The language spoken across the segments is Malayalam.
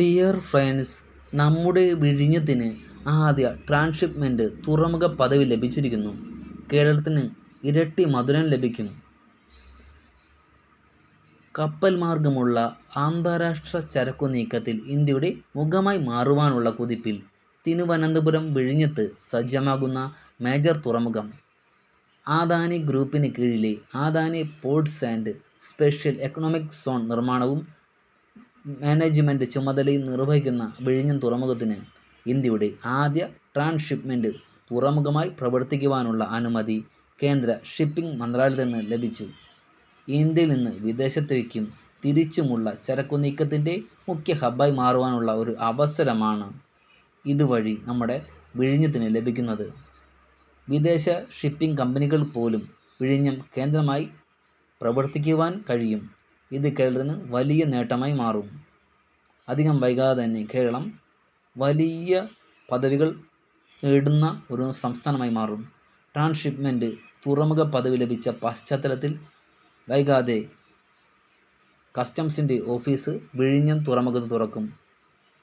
ഡിയർ ഫ്രണ്ട്സ് നമ്മുടെ വിഴിഞ്ഞത്തിന് ആദ്യ ട്രാൻസ്ഷിപ്മെന്റ് തുറമുഖ പദവി ലഭിച്ചിരിക്കുന്നു. കേരളത്തിന് ഇരട്ടി മധുരം ലഭിക്കും. കപ്പൽ മാർഗമുള്ള അന്താരാഷ്ട്ര ചരക്കു നീക്കത്തിൽ ഇന്ത്യയുടെ മുഖമായി മാറുവാനുള്ള കുതിപ്പിൽ തിരുവനന്തപുരം വിഴിഞ്ഞത്ത് സജ്ജമാകുന്ന മേജർ തുറമുഖം. ആദാനി ഗ്രൂപ്പിന് കീഴിലെ Adani ports and special economic zone നിർമ്മാണവും മാനേജ്മെന്റ് ചുമതലയും നിർവഹിക്കുന്ന വിഴിഞ്ഞം തുറമുഖത്തിന് ഇന്ത്യയുടെ ആദ്യ ട്രാൻസ്ഷിപ്മെന്റ് തുറമുഖമായി പ്രവർത്തിക്കുവാനുള്ള അനുമതി കേന്ദ്ര ഷിപ്പിംഗ് മന്ത്രാലയത്തിൽ നിന്ന് ലഭിച്ചു. ഇന്ത്യയിൽ നിന്ന് വിദേശത്തേക്കും തിരിച്ചുമുള്ള ചരക്കു നീക്കത്തിന്റെ മുഖ്യ ഹബ്ബായി മാറുവാനുള്ള ഒരു അവസരമാണ് ഇതുവഴി നമ്മുടെ വിഴിഞ്ഞത്തിന് ലഭിക്കുന്നത്. വിദേശ ഷിപ്പിംഗ് കമ്പനികൾ പോലും വിഴിഞ്ഞം കേന്ദ്രമായി പ്രവർത്തിക്കുവാൻ കഴിയും. ഇത് കേരളത്തിന് വലിയ നേട്ടമായി മാറും. അധികം വൈകാതെ തന്നെ കേരളം വലിയ പദവികൾ നേടുന്ന ഒരു സംസ്ഥാനമായി മാറും. ട്രാൻസ്ഷിപ്മെന്റ് തുറമുഖ പദവി ലഭിച്ച പശ്ചാത്തലത്തിൽ വൈകാതെ കസ്റ്റംസിന്റെ ഓഫീസ് വിഴിഞ്ഞം തുറമുഖത്ത് തുറക്കും.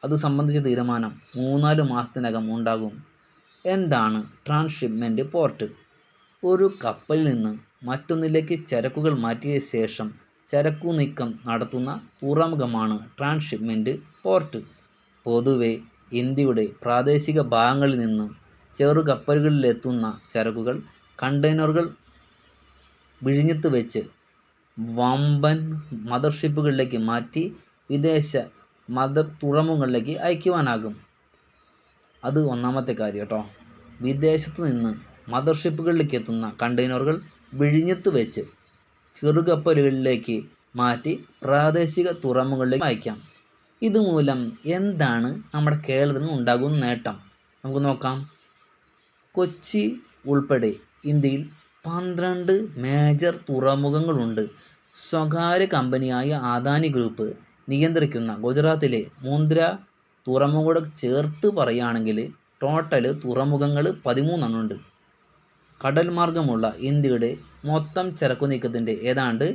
അത് സംബന്ധിച്ച തീരുമാനം മൂന്നാൽ മാസത്തിനകം ഉണ്ടാകും. എന്താണ് ട്രാൻസ്ഷിപ്മെന്റ് പോർട്ട്? ഒരു കപ്പലിൽ നിന്ന് മറ്റൊന്നിലേക്ക് ചരക്കുകൾ മാറ്റിയ ശേഷം ചരക്കു നീക്കം നടത്തുന്ന തുറമുഖമാണ് ട്രാൻസ്ഷിപ്മെന്റ് പോർട്ട്. പൊതുവെ ഇന്ത്യയുടെ പ്രാദേശിക ഭാഗങ്ങളിൽ നിന്ന് ചെറുകപ്പലുകളിലെത്തുന്ന ചരക്കുകൾ കണ്ടെയ്നറുകൾ വിഴിഞ്ഞത്ത് വെച്ച് വമ്പൻ മദർഷിപ്പുകളിലേക്ക് മാറ്റി വിദേശ മദർ തുറമുഖങ്ങളിലേക്ക് അയക്കുവാനാകും. അത് ഒന്നാമത്തെ കാര്യം കേട്ടോ. വിദേശത്തു നിന്ന് മദർഷിപ്പുകളിലേക്ക് എത്തുന്ന കണ്ടെയ്നറുകൾ വിഴിഞ്ഞത്ത് വെച്ച് ചെറുകപ്പലുകളിലേക്ക് മാറ്റി പ്രാദേശിക തുറമുഖങ്ങളിലേക്ക് അയക്കാം ഇതുമൂലം എന്താണ് നമ്മുടെ കേരളത്തിന് ഉണ്ടാകുന്ന നേട്ടം? നമുക്ക് നോക്കാം. കൊച്ചി ഉൾപ്പെടെ ഇന്ത്യയിൽ പന്ത്രണ്ട് മേജർ തുറമുഖങ്ങളുണ്ട്. സ്വകാര്യ കമ്പനിയായ അദാനി ഗ്രൂപ്പ് നിയന്ത്രിക്കുന്ന ഗുജറാത്തിലെ മുന്ദ്ര തുറമുഖം ചേർത്ത് പറയുകയാണെങ്കിൽ ടോട്ടൽ തുറമുഖങ്ങൾ പതിമൂന്നെണ്ണം ഉണ്ട്. കടൽ മാർഗമുള്ള ഇന്ത്യയുടെ മൊത്തം ചരക്കു നീക്കത്തിന്റെ ഏതാണ്ട്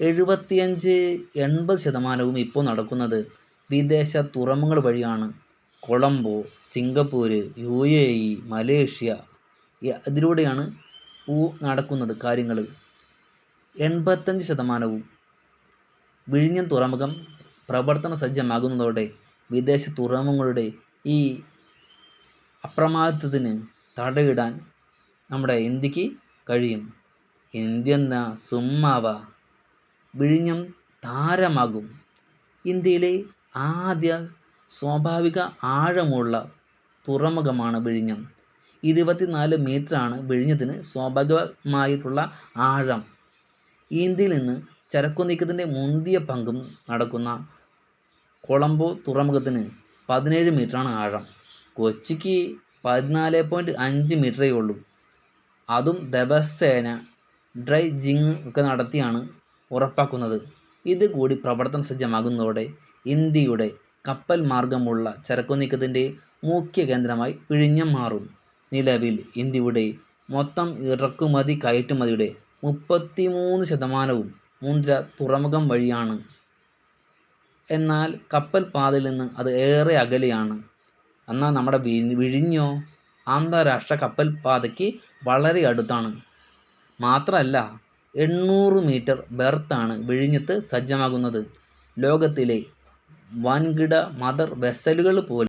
എഴുപത്തിയഞ്ച് എൺപത് ശതമാനവും ഇപ്പോൾ നടക്കുന്നത് വിദേശ തുറമുഖങ്ങൾ വഴിയാണ്. Colombo Singapore U A E Malaysia ഇതിലൂടെയാണ് പൂ നടക്കുന്നത് കാര്യങ്ങൾ. എൺപത്തഞ്ച് ശതമാനവും വിഴിഞ്ഞം തുറമുഖം പ്രവർത്തന സജ്ജമാകുന്നതോടെ വിദേശ തുറമുഖങ്ങളുടെ ഈ അപ്രമാദിത്വത്തിന് തടയിടാൻ നമ്മുടെ ഇന്ത്യയ്ക്ക് കഴിയും. ഇന്ത്യ എന്ന സുമ്മാവ വിഴിഞ്ഞം താരമാകും. ഇന്ത്യയിലെ ആദ്യ സ്വാഭാവിക ആഴമുള്ള തുറമുഖമാണ് വിഴിഞ്ഞം. ഇരുപത്തിനാല് മീറ്ററാണ് വിഴിഞ്ഞത്തിന് സ്വാഭാവികമായിട്ടുള്ള ആഴം. ഇന്ത്യയിൽ നിന്ന് ചരക്കു നീക്കത്തിന്റെ മുന്തിയ പങ്കും നടക്കുന്ന കൊളംബോ തുറമുഖത്തിന് പതിനേഴ് മീറ്ററാണ് ആഴം. കൊച്ചിക്ക് പതിനാല് പോയിന്റ് അഞ്ച് മീറ്ററേ ഉള്ളൂ. അതും ദിവസേന ഡ്രൈ ജിങ് ഒക്കെ നടത്തിയാണ് ഉറപ്പാക്കുന്നത്. ഇത് കൂടി പ്രവർത്തന സജ്ജമാകുന്നതോടെ ഇന്ത്യയുടെ കപ്പൽ മാർഗമുള്ള ചരക്കു നീക്കത്തിന്റെ മുഖ്യ കേന്ദ്രമായി വിഴിഞ്ഞം മാറും. നിലവിൽ ഇന്ത്യയുടെ മൊത്തം ഇറക്കുമതി കയറ്റുമതിയുടെ മുപ്പത്തിമൂന്ന് ശതമാനവും മുന്ദ്ര തുറമുഖം വഴിയാണ്. എന്നാൽ കപ്പൽ പാതയിൽ നിന്ന് അത് ഏറെ അകലെയാണ്. എന്നാൽ നമ്മുടെ വിഴിഞ്ഞോ അന്താരാഷ്ട്ര കപ്പൽ പാതയ്ക്ക് വളരെ അടുത്താണ്. മാത്രമല്ല എണ്ണൂറ് മീറ്റർ ബെർത്താണ് വിഴിഞ്ഞത്ത് സജ്ജമാകുന്നത്. ലോകത്തിലെ വൻകിട മദർ വെസ്സലുകൾ പോലും